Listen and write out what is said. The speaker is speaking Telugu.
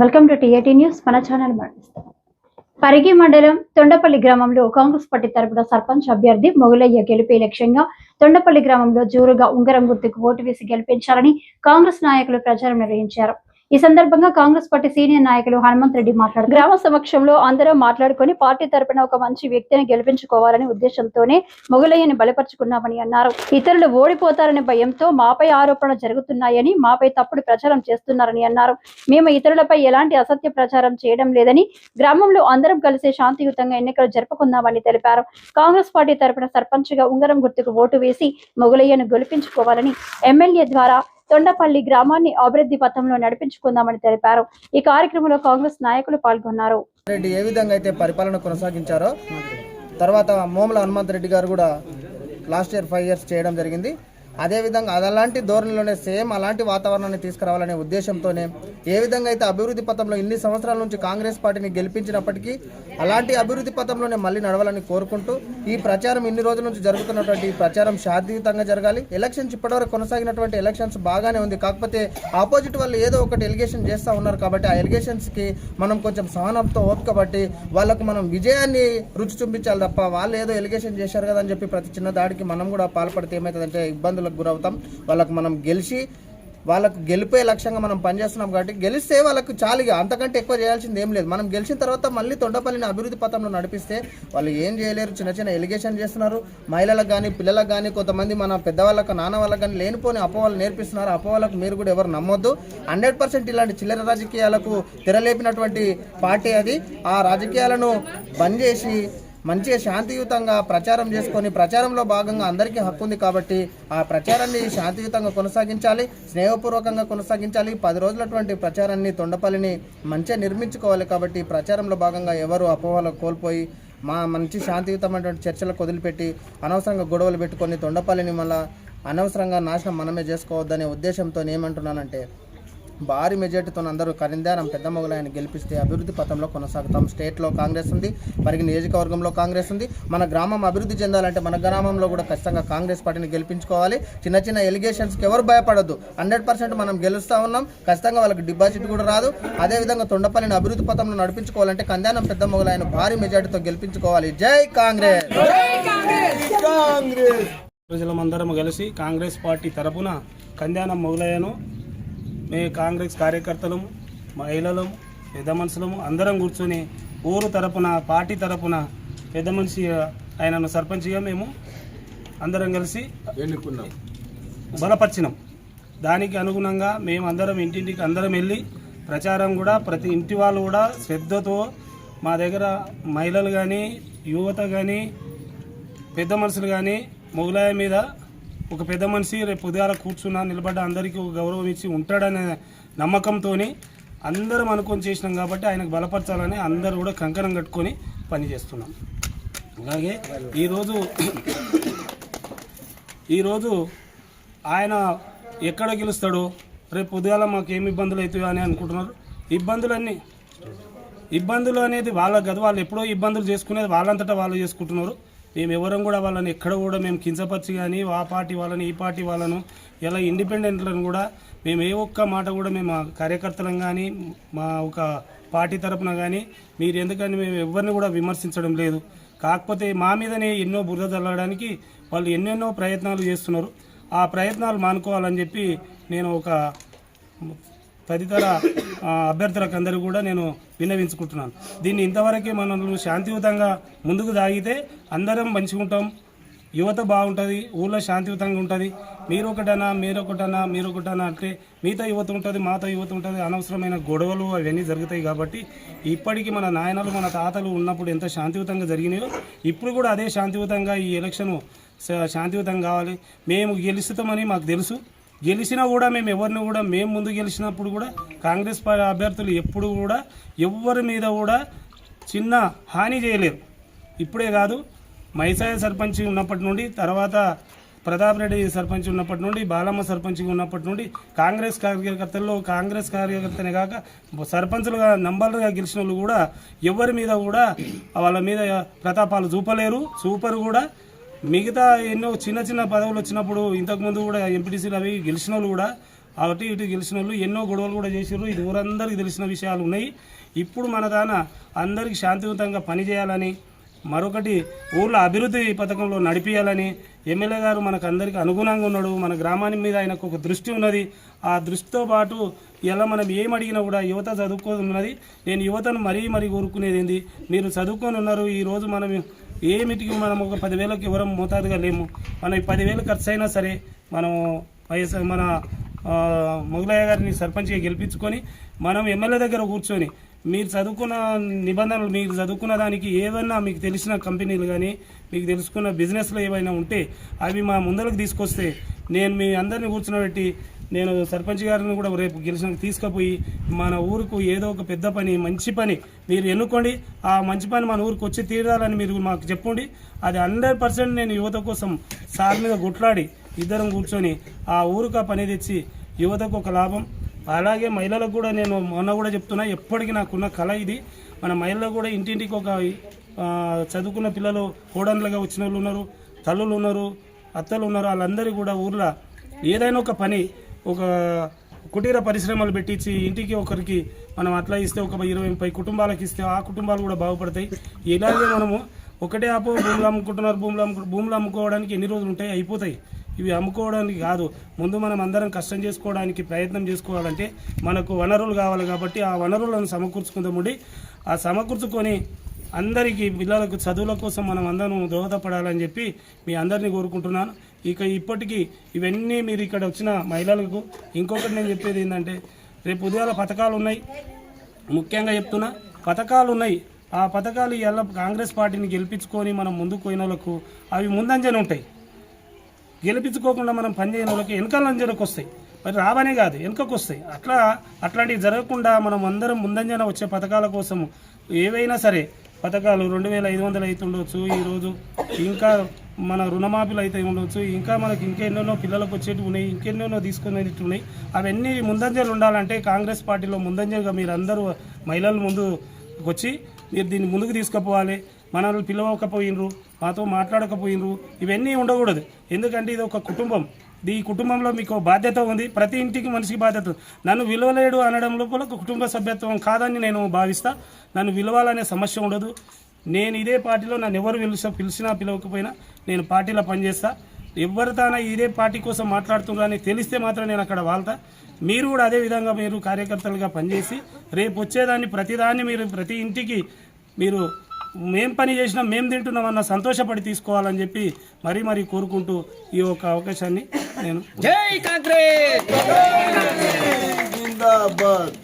Welcome to TAT news. మన ఛానల్ మరణిస్తాం పరిగి మండలం తొండపల్లి గ్రామంలో కాంగ్రెస్ పార్టీ తరపున సర్పంచ్ అభ్యర్థి మొగులయ్య గెలిపే లక్ష్యంగా తొండపల్లి గ్రామంలో జోరుగా ఉంగరం గుర్తుకు ఓటు వేసి గెలిపించాలని కాంగ్రెస్ నాయకులు ప్రచారం నిర్వహించారు. ఈ సందర్భంగా కాంగ్రెస్ పార్టీ సీనియర్ నాయకులు హనుమంత్ రెడ్డి మాట్లాడారు. గ్రామ సమక్షంలో అందరూ మాట్లాడుకొని పార్టీ తరపున ఒక మంచి వ్యక్తిని గెలిపించుకోవాలనే ఉద్దేశంతోనే మొగులయ్యని బలపరుచుకున్నామని అన్నారు. ఇతరులు ఓడిపోతారనే భయంతో మాపై ఆరోపణలు జరుగుతున్నాయని మాపై తప్పుడు ప్రచారం చేస్తున్నారని అన్నారు. మేము ఇతరులపై ఎలాంటి అసత్య ప్రచారం చేయడం లేదని గ్రామంలో అందరం కలిసి శాంతియుతంగా ఎన్నికలు జరుపుకుందామని తెలిపారు. కాంగ్రెస్ పార్టీ తరపున సర్పంచ్గా ఉంగరం గుర్తుకు ఓటు వేసి మొగులయ్యను గెలిపించుకోవాలని ఎమ్మెల్యే ద్వారా తొండపల్లి గ్రామాన్ని అభివృద్ధి పథంలో నడిపించుకుందామని తెలిపారు. ఈ కార్యక్రమంలో కాంగ్రెస్ నాయకులు పాల్గొన్నారు. రెడ్డి ఏ విధంగా అయితే పరిపాలన కొనసాగించారో తర్వాత మోమల హనుమంత్ రెడ్డి గారు కూడా లాస్ట్ ఇయర్ ఫైవ్ ఇయర్స్ చేయడం జరిగింది. అదేవిధంగా అలాంటి ధోరణిలోనే సేమ్ అలాంటి వాతావరణాన్ని తీసుకురావాలనే ఉద్దేశంతోనే ఏ విధంగా అయితే అభివృద్ధి పథంలో ఇన్ని సంవత్సరాల నుంచి కాంగ్రెస్ పార్టీని గెలిపించినప్పటికీ అలాంటి అభివృద్ధి పథంలోనే మళ్ళీ నడవాలని కోరుకుంటూ ఈ ప్రచారం ఇన్ని రోజుల నుంచి జరుగుతున్నటువంటి ఈ ప్రచారం శాంతియుతంగా జరగాలి. ఎలక్షన్స్ ఇప్పటివరకు కొనసాగినటువంటి ఎలక్షన్స్ బాగానే ఉంది. కాకపోతే ఆపోజిట్ వాళ్ళు ఏదో ఒకటి ఎలిగేషన్ చేస్తూ ఉన్నారు కాబట్టి ఆ ఎలిగేషన్స్కి మనం కొంచెం సహనంతో ఓపిక పట్టి వాళ్ళకు మనం విజయాన్ని రుచి చూపించాలి తప్ప వాళ్ళు ఏదో ఎలిగేషన్ చేశారు కదా అని చెప్పి ప్రతి చిన్న దాడికి మనం కూడా పాల్పడితే ఏమవుతుందంటే ఇబ్బందులకు గురవుతాం వాళ్ళకు మనం గెలిచి వాళ్ళకు గెలిపే లక్ష్యంగా మనం పనిచేస్తున్నాం కాబట్టి గెలిస్తే వాళ్ళకు చాలుగా. అంతకంటే ఎక్కువ చేయాల్సింది ఏం లేదు. మనం గెలిచిన తర్వాత మళ్ళీ తొండపల్లిని అభివృద్ధి పథంలో నడిపిస్తే వాళ్ళు ఏం చేయలేరు. చిన్న చిన్న ఎలిగేషన్ చేస్తున్నారు. మహిళలకు కానీ పిల్లలకు కానీ కొంతమంది మన పెద్దవాళ్ళకు నాన్న వాళ్ళకి కానీ లేనిపోని అపోవాళ్ళు నేర్పిస్తున్నారు. అపోవాలకు మీరు కూడా ఎవరు నమ్మొద్దు. హండ్రెడ్ పర్సెంట్ ఇలాంటి చిల్లర రాజకీయాలకు తెరలేపినటువంటి పార్టీ అది. ఆ రాజకీయాలను బంద్ చేసి మంచిగా శాంతియుతంగా ప్రచారం చేసుకొని ప్రచారంలో భాగంగా అందరికీ హక్కు ఉంది కాబట్టి ఆ ప్రచారాన్ని శాంతియుతంగా కొనసాగించాలి స్నేహపూర్వకంగా కొనసాగించాలి. పది రోజులటువంటి ప్రచారాన్ని తొండపల్లిని మంచిగా నిర్మించుకోవాలి కాబట్టి ప్రచారంలో భాగంగా ఎవరు అపోహలు కోల్పోయి మా మంచి శాంతియుతమైనటువంటి చర్చలకు వదిలిపెట్టి అనవసరంగా గొడవలు పెట్టుకొని తొండపల్లిని మళ్ళీ అనవసరంగా నాశనం మనమే చేసుకోవద్దనే ఉద్దేశంతో ఏమంటున్నానంటే భారీ మెజార్టీతో అందరూ కరిందారం పెద్ద మొగలాయని గెలిపిస్తే అభివృద్ధి పథంలో కొనసాగుతాం. స్టేట్లో కాంగ్రెస్ ఉంది పరిగి నియోజకవర్గంలో కాంగ్రెస్ ఉంది. మన గ్రామం అభివృద్ధి చెందాలంటే మన గ్రామంలో కూడా ఖచ్చితంగా కాంగ్రెస్ పార్టీని గెలిపించుకోవాలి. చిన్న చిన్న ఎలిగేషన్స్కి ఎవరు భయపడద్దు. హండ్రెడ్ పర్సెంట్ మనం గెలుస్తూ ఉన్నాం. ఖచ్చితంగా వాళ్ళకి డిపాజిట్ కూడా రాదు. అదేవిధంగా తొండపల్లిని అభివృద్ధి పథంలో నడిపించుకోవాలంటే కందానం పెద్ద మొగలాయన భారీ మెజార్టీతో గెలిపించుకోవాలి. జై కాంగ్రెస్! కాంగ్రెస్! ప్రజలమందరం కలిసి కాంగ్రెస్ పార్టీ తరపున కందానం మొగలయ్యను మే కాంగ్రెస్ కార్యకర్తలము మహిళలము పెద్ద మనుషులము అందరం కూర్చొని ఊరు తరపున పార్టీ తరపున పెద్ద మనిషి ఆయనను సర్పంచ్గా మేము అందరం కలిసి ఎన్నుకున్నాం. బలపరిచినాం. దానికి అనుగుణంగా మేము అందరం ఇంటింటికి అందరం వెళ్ళి ప్రచారం కూడా ప్రతి ఇంటి వాళ్ళు కూడా శ్రద్ధతో మా దగ్గర మహిళలు కానీ యువత కానీ పెద్ద మనుషులు కానీ మొగలాయ మీద ఒక పెద్ద మనిషి రేపు ఉదయాల కూర్చున్నా నిలబడ్డ అందరికీ ఒక గౌరవం ఇచ్చి ఉంటాడనే నమ్మకంతో అందరం అనుకొని చేసినాం కాబట్టి ఆయనకు బలపరచాలని అందరూ కూడా కంకణం కట్టుకొని పనిచేస్తున్నాం. అలాగే ఈరోజు ఈరోజు ఆయన ఎక్కడ గెలుస్తాడో రేపు ఉదయాల మాకు ఏమి ఇబ్బందులు అవుతాయో అని అనుకుంటున్నారు. ఇబ్బందులన్నీ ఇబ్బందులు అనేది వాళ్ళకి కదా వాళ్ళు ఎప్పుడో ఇబ్బందులు చేసుకునేది వాళ్ళంతటా వాళ్ళు చేసుకుంటున్నారు. మేము ఎవరం కూడా వాళ్ళని ఎక్కడ కూడా మేము కించపరిచి కానీ ఆ పార్టీ వాళ్ళని ఈ పార్టీ వాళ్ళను ఇలా ఇండిపెండెంట్లను కూడా మేము ఏ ఒక్క మాట కూడా మేము కార్యకర్తలను కానీ మా ఒక పార్టీ తరపున కానీ మీరు ఎందుకని మేము ఎవరిని కూడా విమర్శించడం లేదు. కాకపోతే మా మీదనే ఎన్నో బురద చల్లడానికి వాళ్ళు ఎన్నెన్నో ప్రయత్నాలు చేస్తున్నారు. ఆ ప్రయత్నాలు మానుకోవాలని చెప్పి నేను ఒక తదితర అభ్యర్థులకు అందరూ కూడా నేను విన్నవించుకుంటున్నాను. దీన్ని ఇంతవరకే మనం శాంతియుతంగా ముందుకు సాగితే అందరం మంచిగా ఉంటాం. యువత బాగుంటుంది ఊళ్ళో శాంతియుతంగా ఉంటుంది. మీరు ఒకటనా మీరు ఒకటనా మీరు ఒకటనా అంటే మీతో యువత ఉంటుంది మాతో యువత ఉంటుంది. అనవసరమైన గొడవలు అవన్నీ జరుగుతాయి కాబట్టి ఇప్పటికీ మన నాయనలు మన తాతలు ఉన్నప్పుడు ఎంత శాంతియుతంగా జరిగినాయో ఇప్పుడు కూడా అదే శాంతియుతంగా ఈ ఎలక్షన్ శాంతియుతంగా కావాలి. మేము గెలుస్తామని మాకు తెలుసు. గెలిచినా కూడా మేము ఎవరిని కూడా మేము ముందు గెలిచినప్పుడు కూడా కాంగ్రెస్ అభ్యర్థులు ఎప్పుడు కూడా ఎవరి మీద కూడా చిన్న హాని చేయలేరు. ఇప్పుడే కాదు మైసాయ సర్పంచ్ ఉన్నప్పటి నుండి తర్వాత ప్రతాప్ రెడ్డి సర్పంచ్ ఉన్నప్పటి నుండి బాలమ్మ సర్పంచ్గా ఉన్నప్పటి నుండి కాంగ్రెస్ కార్యకర్తల్లో కాంగ్రెస్ కార్యకర్తనే కాక సర్పంచులుగా నంబర్లుగా గెలిచిన వాళ్ళు కూడా ఎవరి మీద కూడా వాళ్ళ మీద ప్రతాపాలు చూపలేరు. చూపరు కూడా. మిగతా ఎన్నో చిన్న చిన్న పదవులు వచ్చినప్పుడు ఇంతకుముందు కూడా ఎంపీటీసీలు అవి గెలిచిన వాళ్ళు కూడా అటు ఇటు గెలిచిన వాళ్ళు ఎన్నో గొడవలు కూడా చేసారు ఇది ఊరందరికీ తెలిసిన విషయాలు ఉన్నాయి. ఇప్పుడు మన దాన అందరికీ శాంతియుతంగా పనిచేయాలని మరొకటి ఊర్లో అభివృద్ధి పథకంలో నడిపించాలని ఎమ్మెల్యే గారు మనకు అందరికీ అనుగుణంగా ఉన్నాడు. మన గ్రామాని మీద ఆయనకు ఒక దృష్టి ఉన్నది. ఆ దృష్టితో పాటు ఇలా మనం ఏం అడిగినా కూడా యువత చదువుకోనున్నది నేను యువతను మరీ మరీ కోరుకునేది ఏంది? మీరు చదువుకొని ఉన్నారు. ఈరోజు మనం ఏమిటికి మనం ఒక పదివేలకు ఎవరం మోతాదుగా లేము? మనం ఈ పదివేలు ఖర్చు అయినా సరే మనం వైఎస్ మన మొగలయ్య గారిని సర్పంచ్గా గెలిపించుకొని మనం ఎమ్మెల్యే దగ్గర కూర్చొని మీరు చదువుకున్న నిబంధనలు మీరు చదువుకున్న దానికి ఏవైనా మీకు తెలిసిన కంపెనీలు కానీ మీకు తెలుసుకున్న బిజినెస్లు ఏవైనా ఉంటే అవి మా ముందరకు తీసుకొస్తే నేను మీ అందరిని కూర్చున్నబెట్టి నేను సర్పంచ్ గారిని కూడా రేపు గెలిచిన తీసుకుపోయి మన ఊరుకు ఏదో ఒక పెద్ద పని మంచి పని మీరు ఎన్నుకోండి. ఆ మంచి పని మన ఊరికి వచ్చి తీరాలని మీరు మాకు చెప్పండి. అది హండ్రెడ్ పర్సెంట్ నేను యువత కోసం సార్ మీద గుట్లాడి ఇద్దరం కూర్చొని ఆ ఊరికి ఆ పని తెచ్చి యువతకు ఒక లాభం. అలాగే మహిళలకు కూడా నేను మొన్న కూడా చెప్తున్నా ఎప్పటికీ నాకున్న కళ ఇది. మన మహిళలు కూడా ఇంటింటికి ఒక చదువుకున్న పిల్లలు కోడన్లుగా వచ్చిన వాళ్ళు ఉన్నారు తల్లులు ఉన్నారు అత్తలు ఉన్నారు వాళ్ళందరూ కూడా ఊర్లో ఏదైనా ఒక పని ఒక కుటీర పరిశ్రమలు పెట్టించి ఇంటికి ఒకరికి మనం అట్లా ఇస్తే ఒక ఇరవై ముప్పై కుటుంబాలకు ఇస్తే ఆ కుటుంబాలు కూడా బాగుపడతాయి. ఇలాగే మనము ఒకటే ఆపో భూములు అమ్ముకుంటున్నారు భూములు అమ్ముకు భూములు అమ్ముకోవడానికి ఎన్ని రోజులు ఉంటాయి? అయిపోతాయి. ఇవి అమ్ముకోవడానికి కాదు. ముందు మనం అందరం కష్టం చేసుకోవడానికి ప్రయత్నం చేసుకోవాలంటే మనకు వనరులు కావాలి కాబట్టి ఆ వనరులను సమకూర్చుకుందాముండి ఆ సమకూర్చుకొని అందరికీ పిల్లలకు చదువుల కోసం మనం అందరం దోహదపడాలని చెప్పి మీ అందరినీ కోరుకుంటున్నాను. ఇక ఇప్పటికీ ఇవన్నీ మీరు ఇక్కడ వచ్చిన మహిళలకు ఇంకొకటి నేను చెప్పేది ఏంటంటే రేపు ఉదయాల పథకాలు ఉన్నాయి. ముఖ్యంగా చెప్తున్నా పథకాలు ఉన్నాయి. ఆ పథకాలు ఎలా కాంగ్రెస్ పార్టీని గెలిపించుకొని మనం ముందుకు పోయిన వాళ్ళకు అవి ముందంజనే ఉంటాయి. గెలిపించుకోకుండా మనం పనిచేయని వాళ్ళకి వెనకాల అంజనకు వస్తాయి. మరి రావనే కాదు వెనుకకు వస్తాయి. అట్లా అట్లాంటివి జరగకుండా మనం అందరం ముందంజన వచ్చే పథకాల కోసం ఏవైనా సరే పథకాలు రెండు వేల ఐదు వందలు అయితే ఉండొచ్చు. ఈరోజు ఇంకా మన రుణమాఫీలు అయితే ఉండొచ్చు. ఇంకా మనకి ఇంకెన్నెన్నో పిల్లలకు వచ్చేటి ఉన్నాయి ఇంకెన్నెన్నో తీసుకునేటి ఉన్నాయి. అవన్నీ ముందంజలు ఉండాలంటే కాంగ్రెస్ పార్టీలో ముందంజలుగా మీరు అందరూ మహిళల ముందు వచ్చి మీరు దీన్ని ముందుకు తీసుకుపోవాలి. మనల్ని పిలవకపోయినరు మాతో మాట్లాడకపోయినరు. ఇవన్నీ ఉండకూడదు. ఎందుకంటే ఇది ఒక కుటుంబం. ఈ కుటుంబంలో మీకు బాధ్యత ఉంది. ప్రతి ఇంటికి మనిషికి బాధ్యత. ఉంది. నన్ను విలువలేడు అనడం లోపల కుటుంబ సభ్యత్వం కాదని నేను భావిస్తా. నన్ను విలువాలనే సమస్య ఉండదు. నేను ఇదే పార్టీలో నన్ను ఎవరు పిలిచా పిలిచినా పిలవకపోయినా నేను పార్టీలో పనిచేస్తా. ఎవరితోనైనా ఇదే పార్టీ కోసం మాట్లాడుతున్నారని తెలిస్తే మాత్రం నేను అక్కడ వాళ్తా. మీరు కూడా అదే విధంగా మీరు కార్యకర్తలుగా పనిచేసి రేపు వచ్చేదాన్ని ప్రతిదాన్ని మీరు ప్రతి ఇంటికి మీరు మేం పని చేసినా మేం తింటున్నామన్న సంతోషపడి తీసుకోవాలని చెప్పి మరీ మరీ కోరుకుంటూ ఈ యొక్క అవకాశాన్ని నేను జై కాంగ్రెస్! జిందాబాద్!